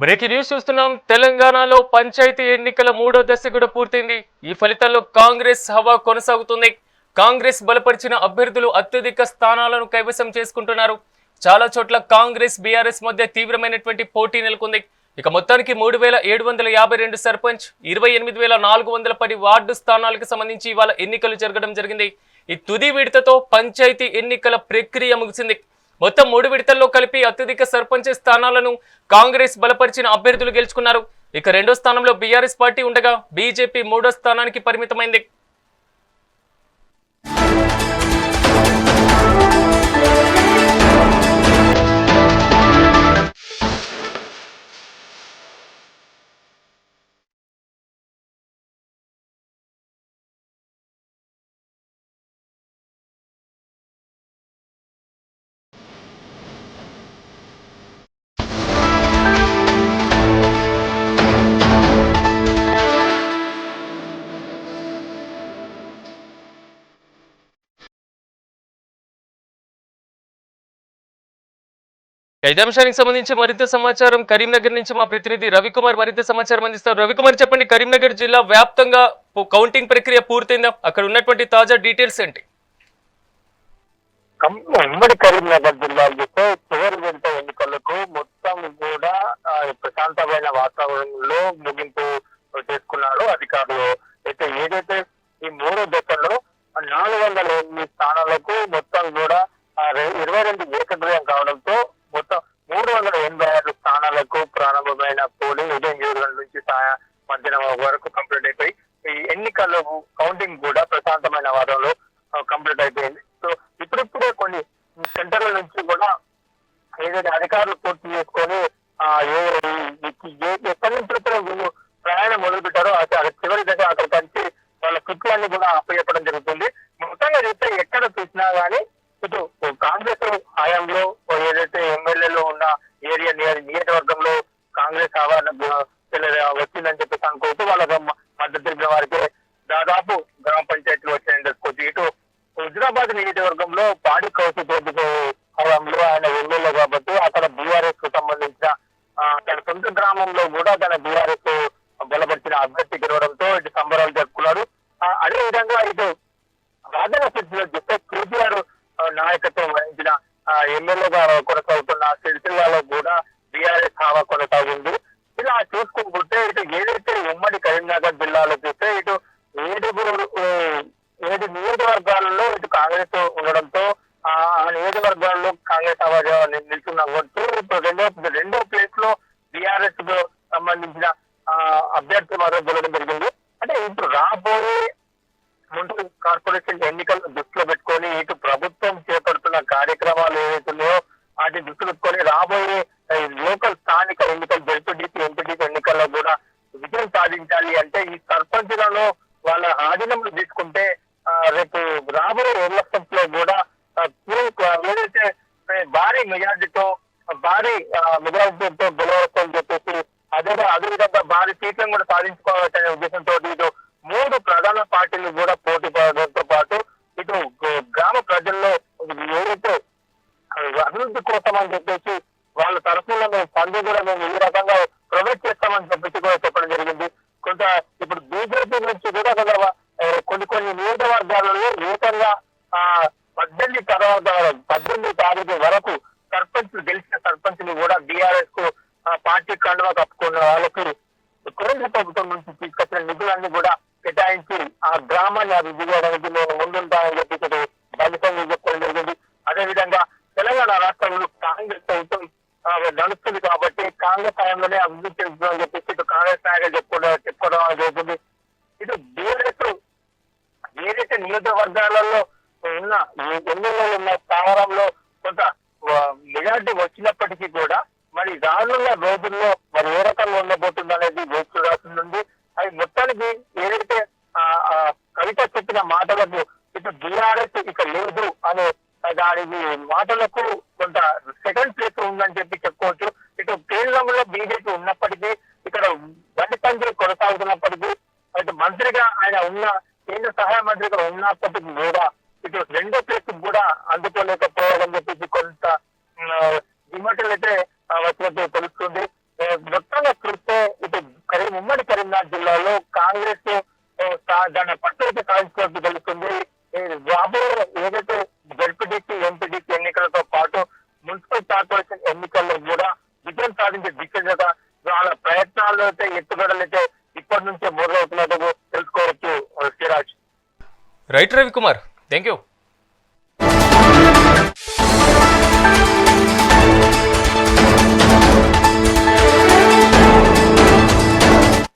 Breaking news చూస్తున్నాం. తెలంగాణలో పంచాయతీ ఎన్నికల మూడో దశ కూడా పూర్తయింది. ఈ ఫలితాల్లో కాంగ్రెస్ హవా కొనసాగుతుంది. కాంగ్రెస్ బలపరిచిన అభ్యర్థులు అత్యధిక స్థానాలను కైవసం చేసుకుంటున్నారు. చాలా చోట్ల కాంగ్రెస్ బీఆర్ఎస్ మధ్య తీవ్రమైనటువంటి పోటీ నెలకొంది. ఇక మొత్తానికి మూడు వేల ఏడు వందల యాభై రెండు సర్పంచ్ ఇరవై ఎనిమిది వేల నాలుగు వందల పది వార్డు స్థానాలకు సంబంధించి ఇవాళ ఎన్నికలు జరగడం జరిగింది. ఈ తుది విడతతో పంచాయతీ ఎన్నికల ప్రక్రియ ముగిసింది. మొత్తం మూడు విడతల్లో కలిపి అత్యధిక సర్పంచ్ స్థానాలను కాంగ్రెస్ బలపరిచిన అభ్యర్థులు గెలుచుకున్నారు. ఇక రెండో స్థానంలో బీఆర్ఎస్ పార్టీ ఉండగా బీజేపీ మూడో స్థానానికి పరిమితమైంది. ఐదు అంశానికి సంబంధించి మరింత సమాచారం కరీంనగర్ నుంచి మా ప్రతినిధి రవికుమార్ మరింత సమాచారం అందిస్తారు. రవికుమార్ చెప్పండి కరీంనగర్ జిల్లా వ్యాప్తంగా కౌంటింగ్ ప్రక్రియ పూర్తయిందా? అక్కడ ఉన్నటువంటి తాజా డీటెయిల్స్ ఏంటి? ఉమ్మడి కరీంనగర్ జిల్లా చూస్తే చివరి విడత ఎన్నికలకు మొత్తం కూడా ప్రశాంతమైన వాతావరణంలో ముగింపు చేసుకున్నారు అధికారులు. అయితే ఏదైతే ఈ మూడో దశలో నాలుగు వందల ఎనిమిది స్థానాలకు మొత్తం కూడా ఇరవై రెండు ఏకగ్రహం స్థానాలకు ప్రారంభమైన పోలింగ్ ఉదయం ఏడు గంటల నుంచి సాయం మధ్యాహ్నం వరకు కంప్లీట్ అయిపోయి ఈ ఎన్నికల్లో కౌంటింగ్ కూడా ప్రశాంతమైన వారంలో కంప్లీట్ అయిపోయింది. సో ఇప్పుడిప్పుడే కొన్ని సెంటర్ల నుంచి కూడా ఏదైతే అధికారులు పూర్తి చేసుకొని ఆ ఏ- ఎక్కడి నుంచి అయితే వీళ్ళు ప్రయాణం మొదలు పెట్టారో అది చివరి దశ అక్కడ కలిసి వాళ్ళ కృత్యాన్ని కూడా అప్పచెప్పడం జరుగుతుంది. మొత్తంగా చూస్తే ఎక్కడ చూసినా గానీ ఇటు కాంగ్రెస్ హయాంలో ఏదైతే ఏరియా నియ- నియోజకవర్గంలో కాంగ్రెస్ వచ్చిందని చెప్పేసి అనుకోవచ్చు. వాళ్ళ మద్దతు తెలిపిన వారికి దాదాపు గ్రామ పంచాయతీలు వచ్చాయని తెలుసుకోవచ్చు. ఇటు హుజరాబాద్ నియోజకవర్గంలో పాడి కౌసు రెడ్డి హయాంలో ఆయన ఎమ్మెల్యే కాబట్టి అక్కడ బీఆర్ఎస్కు సంబంధించిన తన సొంత గ్రామంలో కూడా తన బీఆర్ఎస్ బలపరిచిన అభ్యర్థి గెలవడంతో ఇటు సంబరాలు జరుపుకున్నారు. అదే విధంగా ఇటు రాజన్న సిద్ధిలో చూస్తే కేసీఆర్ నాయకత్వం వహించిన ఎమ్మెల్యేగా కొనసాగుతున్న సిరిసిల్లాలో కూడా బీఆర్ఎస్ హావా కొనసాగింది ఇలా చూసుకుంటుంటే ఇటు ఏదైతే ఉమ్మడి కరీంనగర్ జిల్లాలో చూస్తే ఇటు ఏడుగురు ఆ, ఏడు నియోజకవర్గాలలో ఇటు కాంగ్రెస్ ఉండడంతో ఆ ఆ నియోజకవర్గాల్లో కాంగ్రెస్ హవా నిల్చున్న కొట్టు ఇప్పుడు రెండో రెండో ప్లేస్లో బీఆర్ఎస్కు సంబంధించిన అభ్యర్థి మరో గెలవడం జరిగింది. అంటే ఇప్పుడు రాబోయే మున్సిపల్ కార్పొరేషన్ ఎన్నికలను దృష్టిలో పెట్టుకొని ఇటు ప్రభుత్వం చేపడుతున్న కార్యక్రమాలు ఏవైతున్నాయో వాటిని దృష్టిలో పెట్టుకొని రాబోయే లోకల్ స్థానిక ఎన్నికలు జడ్పీటీసీ ఎంపీటీసీ ఎన్నికల్లో కూడా విజయం సాధించాలి అంటే ఈ సర్పంచులలో వాళ్ళ ఆధీనంలో తీసుకుంటే రేపు రాబోయే ఎలక్షన్స్లో కూడా ఏదైతే భారీ మెజార్టీతో భారీ మెజార్టీతో గెలవచ్చు చెప్పి అదే అదే విధంగా భారీ సీట్లను కూడా సాధించుకోవాలనే ఉద్దేశంతో ఇటు మూడు ప్రధాన పార్టీలు కూడా పోటీ పడడంతో పాటు ఇటు గ్రామ ప్రజల్లో ఏదైతే అభివృద్ధి కోసం అని చెప్పేసి వాళ్ళ తరఫున మేము ఫండ్ కూడా మేము ఈ రకంగా ప్రొవైడ్ చేస్తామని చెప్పేసి కూడా చెప్పడం జరిగింది. కొంత ఇప్పుడు బీజేపీ నుంచి కూడా కొంత కొన్ని కొన్ని నియోజకవర్గాలలో ఏకంగా ఆ పద్దెనిమిది తర్వాత పద్దెనిమిది తారీఖు వరకు సర్పంచ్ గెలిచిన సర్పంచ్ని కూడా బీఆర్ఎస్కు పార్టీ కండువా కప్పుకున్న వాళ్ళకి కేంద్ర ప్రభుత్వం నుంచి తీసుకొచ్చిన నిధులన్నీ కూడా కేటాయించి సామాన్య అభివృద్ధి చేయడానికి నేను ముందుంటానని చెప్పి ఇక్కడ బలితంగా చెప్పడం జరిగింది. అదేవిధంగా తెలంగాణ రాష్ట్రంలో కాంగ్రెస్ ప్రభుత్వం నడుస్తుంది కాబట్టి కాంగ్రెస్ హయాంలోనే అభివృద్ధి చెందుతుందని చెప్పేసి ఇటు కాంగ్రెస్ నాయకులు చెప్పుకోవడం చెప్పుకోవడం జరుగుతుంది. ఇటు బీఆర్ఎస్ ఏదైతే నియోజకవర్గాలలో ఉన్న ఎమ్మెల్యేలు ఉన్న స్థావరంలో కొంత మెజార్టీ వచ్చినప్పటికీ కూడా మరి రానున్న రోజుల్లో మరి ఏ రకంగా ఉండబోతుంది అనేది వేచి చూడాల్సి ఉంది అది మొత్తానికి ఏదైతే ఆ, కవిత చెప్పిన మాటలకు ఇటు బీఆర్ఎస్ ఇక లేదు అనే దానికి మాటలకు కొంత సెకండ్ ప్లేస్ ఉందని చెప్పి చెప్పుకోవచ్చు. ఇటు కేంద్రంలో బీజేపీ ఉన్నప్పటికీ ఇక్కడ బండి పంచులు కొనసాగుతున్నప్పటికీ అటు మంత్రిగా ఆయన ఉన్న కేంద్ర సహాయ మంత్రిగా ఉన్నప్పటికీ కూడా ఇటు రెండో ప్లేస్ కూడా అందుకోలేకపోవడం చెప్పేసి కొంత విమర్శలు అయితే వచ్చినట్టు తెలుస్తుంది. మొత్తంగా చూస్తే ఇటు కరీం ఉమ్మడి కరీంనగర్ జిల్లాలో రైట్ రవికుమార్ థ్యాంక్ యూ